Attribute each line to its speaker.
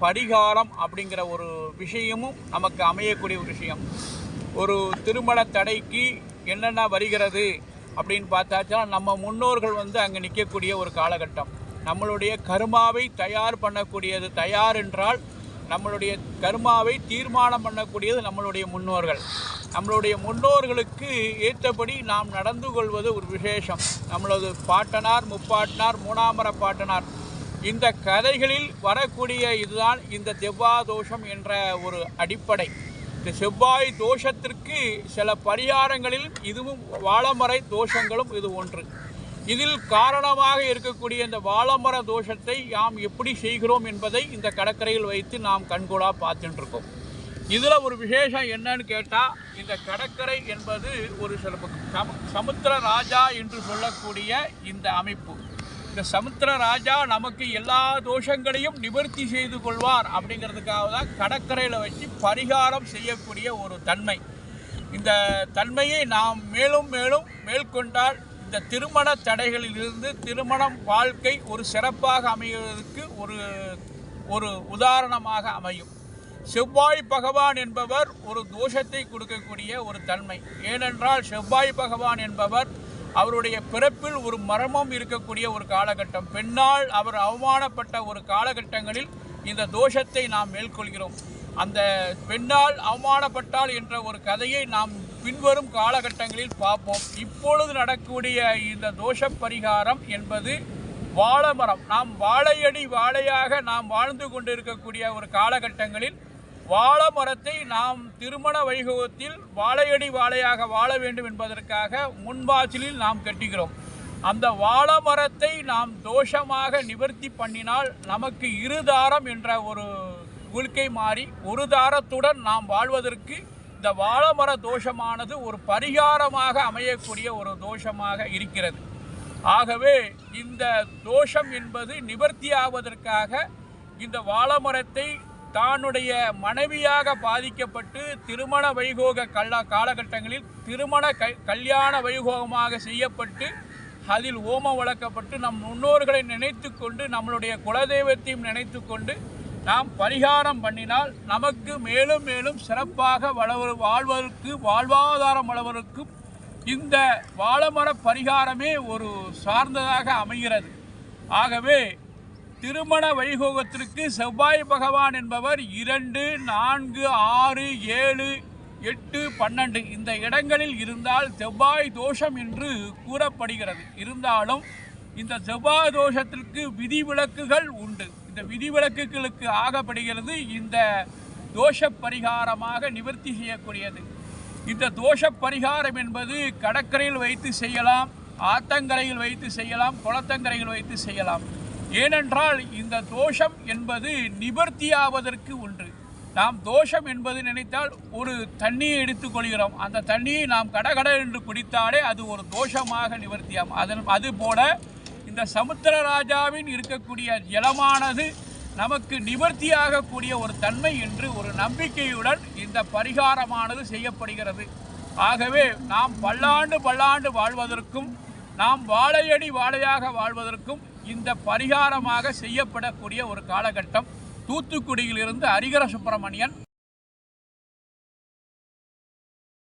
Speaker 1: பரிகாரம் அப்படிங்கிற ஒரு விஷயமும் நமக்கு அமையக்கூடிய ஒரு விஷயம். ஒரு திருமண தடைக்கு என்னென்ன வருகிறது அப்படின்னு பார்த்தாச்சா நம்ம முன்னோர்கள் வந்து அங்கே நிற்கக்கூடிய ஒரு காலகட்டம். நம்மளுடைய கருமாவை தயார் பண்ணக்கூடியது தயார் என்றால் நம்மளுடைய கர்மாவை தீர்மானம் பண்ணக்கூடியது நம்மளுடைய முன்னோர்கள். நம்மளுடைய முன்னோர்களுக்கு ஏற்றபடி நாம் நடந்து கொள்வது ஒரு விசேஷம். நம்மளது பாட்டனார் முப்பாட்டனார் மூணாமர பாட்டனார் இந்த கதைகளில் வரக்கூடிய இதுதான் இந்த செவ்வாய் தோஷம் என்ற ஒரு அடிப்படை. இந்த செவ்வாய் தோஷத்திற்கு சில பரிகாரங்களில் இதுவும் வாழமரை தோஷங்களும் இது ஒன்று. இதில் காரணமாக இருக்கக்கூடிய இந்த வாழமர தோஷத்தை நாம் எப்படி செய்கிறோம் என்பதை இந்த கடற்கரையில் வைத்து நாம் கண்கூடாக பார்த்துட்டு இருக்கோம் இதில் ஒரு விசேஷம் என்னன்னு கேட்டால் இந்த கடற்கரை என்பது ஒரு சில சமுத்திர ராஜா என்று சொல்லக்கூடிய இந்த அமைப்பு. இந்த சமுத்திர ராஜா நமக்கு எல்லா தோஷங்களையும் நிவர்த்தி செய்து கொள்வார் அப்படிங்கிறதுக்காக தான் கடற்கரையில் வச்சு பரிகாரம் செய்யக்கூடிய ஒரு தன்மை. இந்த தன்மையை நாம் மேலும் மேலும் மேற்கொண்டால் இந்த திருமண தடைகளிலிருந்து திருமணம் வாழ்க்கை ஒரு சிறப்பாக அமைவதற்கு ஒரு ஒரு உதாரணமாக அமையும். செவ்வாய் பகவான் என்பவர் ஒரு தோஷத்தை கொடுக்கக்கூடிய ஒரு தன்மை. ஏனென்றால் செவ்வாய் பகவான் என்பவர் அவருடைய பிறப்பில் ஒரு மர்மம் இருக்கக்கூடிய ஒரு காலகட்டம். பெண்ணால் அவர் அவமானப்பட்ட ஒரு காலகட்டங்களில் இந்த தோஷத்தை நாம் மேற்கொள்கிறோம். அந்த பெண்ணால் அவமானப்பட்டால் என்ற ஒரு கதையை நாம் பின்வரும் காலகட்டங்களில் பார்ப்போம். இப்பொழுது நடக்கக்கூடிய இந்த தோஷ பரிகாரம் என்பது வாழைமரம் நாம் வாழையடி வாழையாக நாம் வாழ்ந்து கொண்டிருக்கக்கூடிய ஒரு காலகட்டங்களில் வாழை மரத்தை நாம் திருமண வைகவத்தில் வாழையடி வாழையாக வாழ வேண்டும் என்பதற்காக முன்வாசலில் நாம் கட்டுகிறோம் அந்த வாழை மரத்தை நாம் தோஷமாக நிவர்த்தி பண்ணினால் நமக்கு இருதாரம் என்ற ஒரு கொள்கை மாறி ஒரு தாரத்துடன் நாம் வாழ்வதற்கு இந்த வாழைமர தோஷமானது ஒரு பரிகாரமாக அமையக்கூடிய ஒரு தோஷமாக இருக்கிறது. ஆகவே இந்த தோஷம் என்பது நிவர்த்தியாவதற்காக இந்த வாழைமரத்தை தானுடைய மனைவியாக பாதிக்கப்பட்டு திருமண வைகோக கல்ல காலகட்டங்களில் திருமண க கல்யாண வைகோகமாக செய்யப்பட்டு அதில் ஓமம் வளர்க்கப்பட்டு நம் முன்னோர்களை நினைத்து கொண்டு நம்மளுடைய குலதெய்வத்தையும் நினைத்து கொண்டு நாம் பரிகாரம் பண்ணினால் நமக்கு மேலும் மேலும் சிறப்பாக வளவர் வாழ்வதற்கு வாழ்வாதாரம் வளவதற்கும் இந்த வாழமர பரிகாரமே ஒரு சார்ந்ததாக அமைகிறது. ஆகவே திருமண வைகோகத்திற்கு செவ்வாய் பகவான் என்பவர் இரண்டு நான்கு ஆறு ஏழு எட்டு பன்னெண்டு. இந்த இடங்களில் இருந்தால் செவ்வாய் தோஷம் என்று கூறப்படுகிறது. இருந்தாலும் இந்த செவ்வாய் தோஷத்திற்கு விதிவிலக்குகள் உண்டு. இந்த விதிவிலக்குகளுக்கு ஆகப்படுகிறது இந்த தோஷ பரிகாரமாக நிவர்த்தி செய்யக்கூடியது. இந்த தோஷ பரிகாரம் என்பது கடற்கரையில் வைத்து செய்யலாம் ஆத்தங்கரையில் வைத்து செய்யலாம் குளத்தங்கரையில் வைத்து செய்யலாம். ஏனென்றால் இந்த தோஷம் என்பது நிவர்த்தியாவதற்கு ஒன்று. நாம் தோஷம் என்பது நினைத்தால் ஒரு தண்ணியை எடுத்துக்கொள்கிறோம் அந்த தண்ணியை நாம் கடகட என்று குடித்தாலே அது ஒரு தோஷமாக நிவர்த்தியாகும். அதன் அதுபோல இந்த சமுத்திர ராஜாவின் இருக்கக்கூடிய ஜலமானது நமக்கு நிவர்த்தியாகக்கூடிய ஒரு தன்மை என்று ஒரு நம்பிக்கையுடன் இந்த பரிகாரமானது செய்யப்படுகிறது. ஆகவே நாம் பல்லாண்டு பல்லாண்டு வாழ்வதற்கும் நாம் வாழையடி வாழையாக வாழ்வதற்கும் இந்த பரிகாரமாக செய்யப்படக்கூடிய ஒரு காலகட்டம். தூத்துக்குடியிலிருந்து ஹரிகர சுப்பிரமணியன்